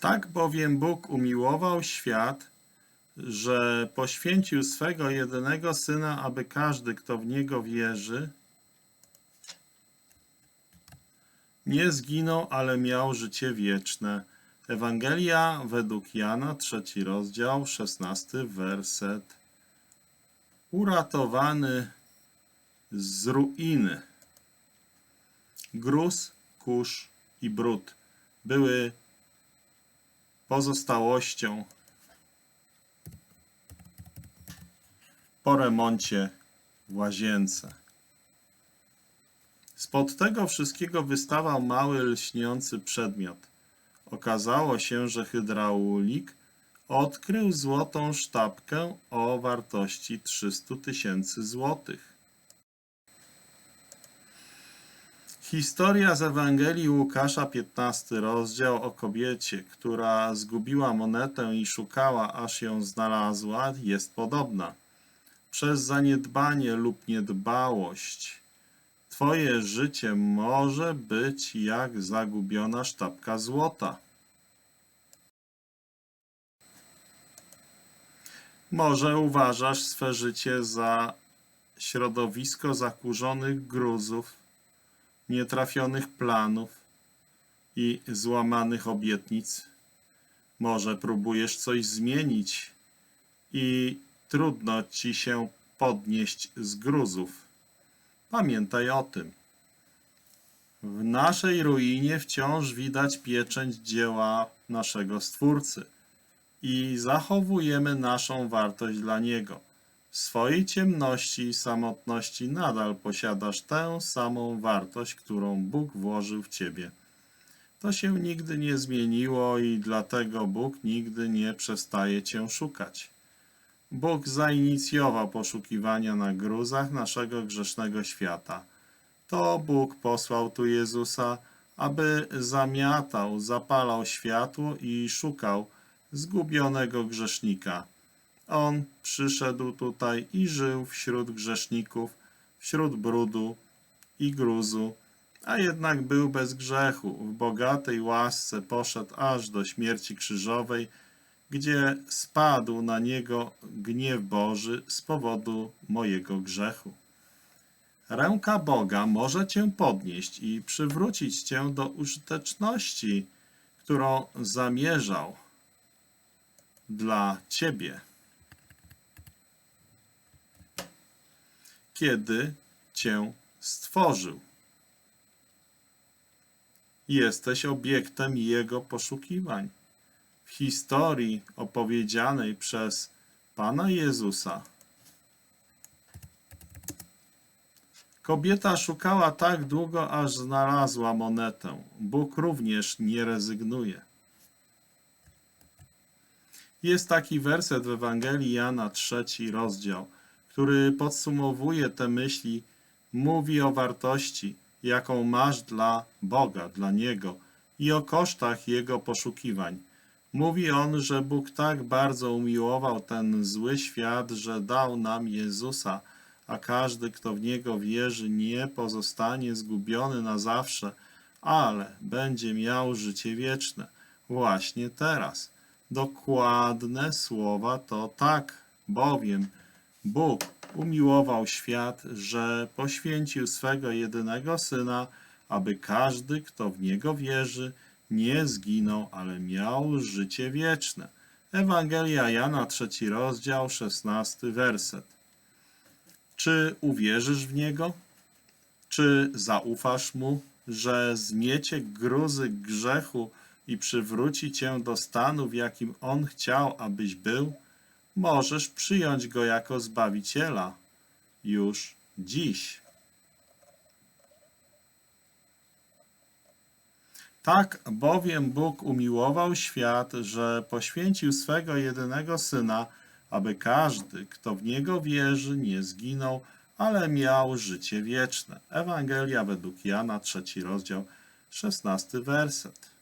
Tak bowiem Bóg umiłował świat, że poświęcił swego jedynego Syna, aby każdy, kto w Niego wierzy, nie zginął, ale miał życie wieczne. Ewangelia według Jana, trzeci rozdział, szesnasty werset. Uratowany z ruiny. Gruz, kurz i brud były pozostałością po remoncie w łazience. Spod tego wszystkiego wystawał mały lśniący przedmiot. Okazało się, że hydraulik odkrył złotą sztabkę o wartości 300 tysięcy złotych. Historia z Ewangelii Łukasza, 15 rozdział o kobiecie, która zgubiła monetę i szukała, aż ją znalazła, jest podobna. Przez zaniedbanie lub niedbałość Twoje życie może być jak zagubiona sztabka złota. Może uważasz swe życie za środowisko zakurzonych gruzów, nietrafionych planów i złamanych obietnic. Może próbujesz coś zmienić i trudno ci się podnieść z gruzów. Pamiętaj o tym. W naszej ruinie wciąż widać pieczęć dzieła naszego Stwórcy i zachowujemy naszą wartość dla Niego. W swojej ciemności i samotności nadal posiadasz tę samą wartość, którą Bóg włożył w Ciebie. To się nigdy nie zmieniło i dlatego Bóg nigdy nie przestaje Cię szukać. Bóg zainicjował poszukiwania na gruzach naszego grzesznego świata. To Bóg posłał tu Jezusa, aby zamiatał, zapalał światło i szukał zgubionego grzesznika. On przyszedł tutaj i żył wśród grzeszników, wśród brudu i gruzu, a jednak był bez grzechu. W bogatej łasce poszedł aż do śmierci krzyżowej, gdzie spadł na niego gniew Boży z powodu mojego grzechu. Ręka Boga może cię podnieść i przywrócić cię do użyteczności, którą zamierzał dla ciebie. Kiedy cię stworzył. Jesteś obiektem Jego poszukiwań w historii opowiedzianej przez Pana Jezusa. Kobieta szukała tak długo, aż znalazła monetę. Bóg również nie rezygnuje. Jest taki werset w Ewangelii Jana, trzeci rozdział, który podsumowuje te myśli, mówi o wartości, jaką masz dla Boga, dla Niego i o kosztach Jego poszukiwań. Mówi on, że Bóg tak bardzo umiłował ten zły świat, że dał nam Jezusa, a każdy, kto w Niego wierzy, nie pozostanie zgubiony na zawsze, ale będzie miał życie wieczne. Właśnie teraz. Dokładne słowa to tak, bowiem Bóg umiłował świat, że poświęcił swego jedynego Syna, aby każdy, kto w Niego wierzy, nie zginął, ale miał życie wieczne. Ewangelia Jana, trzeci rozdział, szesnasty werset. Czy uwierzysz w Niego? Czy zaufasz Mu, że zmiecie gruzy grzechu i przywróci Cię do stanu, w jakim On chciał, abyś był? Możesz przyjąć Go jako Zbawiciela już dziś. Tak bowiem Bóg umiłował świat, że poświęcił swego jedynego Syna, aby każdy, kto w Niego wierzy, nie zginął, ale miał życie wieczne. Ewangelia według Jana, trzeci rozdział, szesnasty werset.